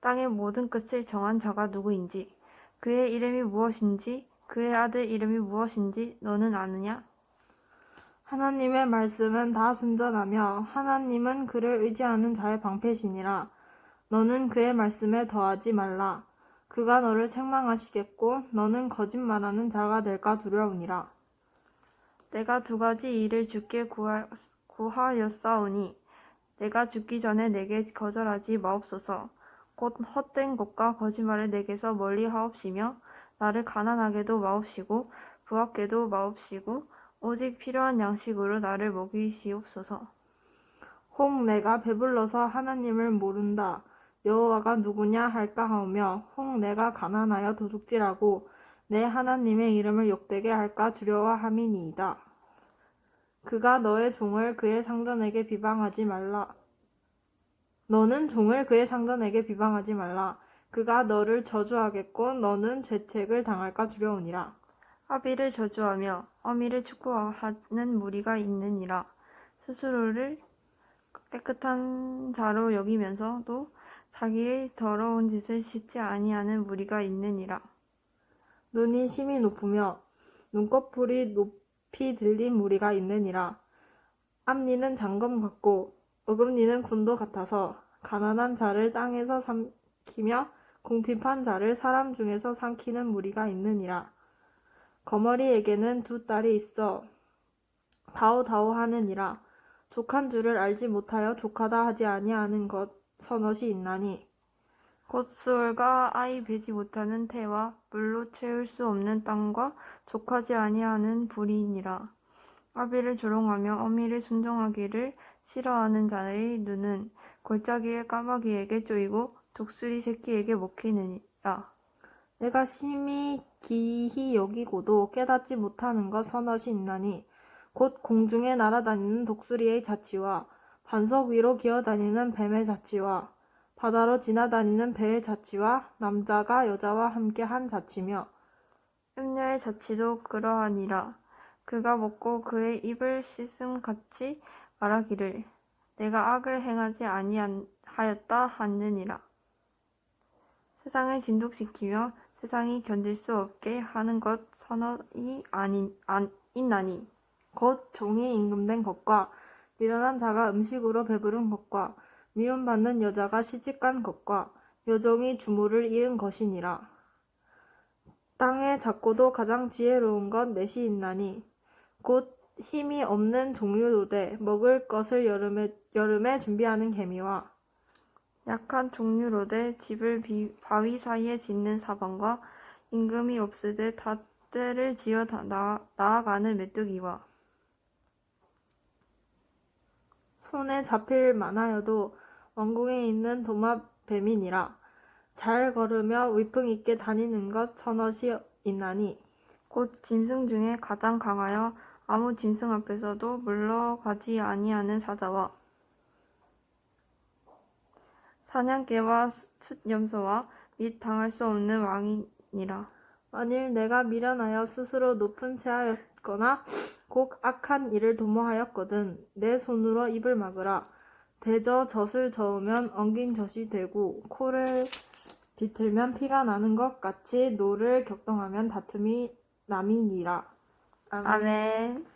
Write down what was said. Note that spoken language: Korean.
땅의 모든 끝을 정한 자가 누구인지 그의 이름이 무엇인지 그의 아들 이름이 무엇인지 너는 아느냐? 하나님의 말씀은 다 순전하며 하나님은 그를 의지하는 자의 방패시니라. 너는 그의 말씀에 더하지 말라. 그가 너를 책망하시겠고 너는 거짓말하는 자가 될까 두려우니라. 내가 두 가지 일을 주께 구하, 구하였사오니 내가 죽기 전에 내게 거절하지 마옵소서 곧 헛된 것과 거짓말을 내게서 멀리 하옵시며 나를 가난하게도 마옵시고 부합게도 마옵시고 오직 필요한 양식으로 나를 먹이시옵소서 혹 내가 배불러서 하나님을 모른다. 여호와가 누구냐 할까 하오며 혹 내가 가난하여 도둑질하고 내 하나님의 이름을 욕되게 할까 두려워함이니이다. 그가 너의 종을 그의 상전에게 비방하지 말라. 너는 종을 그의 상전에게 비방하지 말라. 그가 너를 저주하겠고 너는 죄책을 당할까 두려우니라. 아비를 저주하며 어미를 축구하는 무리가 있느니라 스스로를 깨끗한 자로 여기면서도 자기의 더러운 짓을 씻지 아니하는 무리가 있느니라 눈이 심히 높으며 눈꺼풀이 높이 들린 무리가 있느니라. 앞니는 장검 같고 어금니는 군도 같아서 가난한 자를 땅에서 삼키며 궁핍한 자를 사람 중에서 삼키는 무리가 있느니라. 거머리에게는 두 딸이 있어 다오다오 하느니라. 족한 줄을 알지 못하여 족하다 하지 아니하는 것 서넛이 있나니 곧 수월과 아이 베지 못하는 태와 물로 채울 수 없는 땅과 족하지 아니하는 불이니라. 아비를 조롱하며 어미를 순종하기를 싫어하는 자의 눈은 골짜기의 까마귀에게 쪼이고 독수리 새끼에게 먹히느니라. 내가 심히 기히 여기고도 깨닫지 못하는 것 서넛이 있나니 곧 공중에 날아다니는 독수리의 자치와 반석 위로 기어다니는 뱀의 자치와 바다로 지나다니는 배의 자치와 남자가 여자와 함께 한 자치며 음녀의 자치도 그러하니라. 그가 먹고 그의 입을 씻음 같이 말하기를 내가 악을 행하지 아니하였다 하느니라. 세상을 진독시키며 세상이 견딜 수 없게 하는 것 선언이 아닌 안, 있나니 곧 종이 임금된 것과 미련한 자가 음식으로 배부른 것과 미움받는 여자가 시집간 것과 여종이 주물을 이은 것이니라. 땅에 작고도 가장 지혜로운 것 넷이 있나니 곧 힘이 없는 종류로되 먹을 것을 여름에, 여름에 준비하는 개미와 약한 종류로되 집을 비, 바위 사이에 짓는 사방과 임금이 없으되 닷대를 지어 다, 나, 나아가는 메뚜기와 손에 잡힐 만하여도 왕궁에 있는 도마뱀이니라. 잘 걸으며 위풍 있게 다니는 것 서넛이 있나니 곧 짐승 중에 가장 강하여 아무 짐승 앞에서도 물러가지 아니하는 사자와 사냥개와 숫염소와 및 당할 수 없는 왕이니라. 만일 내가 미련하여 스스로 높은 채하였거나 곡 악한 일을 도모하였거든 내 손으로 입을 막으라 대저 젖을 저으면 엉긴 젖이 되고 코를 비틀면 피가 나는 것 같이 노를 격동하면 다툼이 남이니라 아멘. 아멘.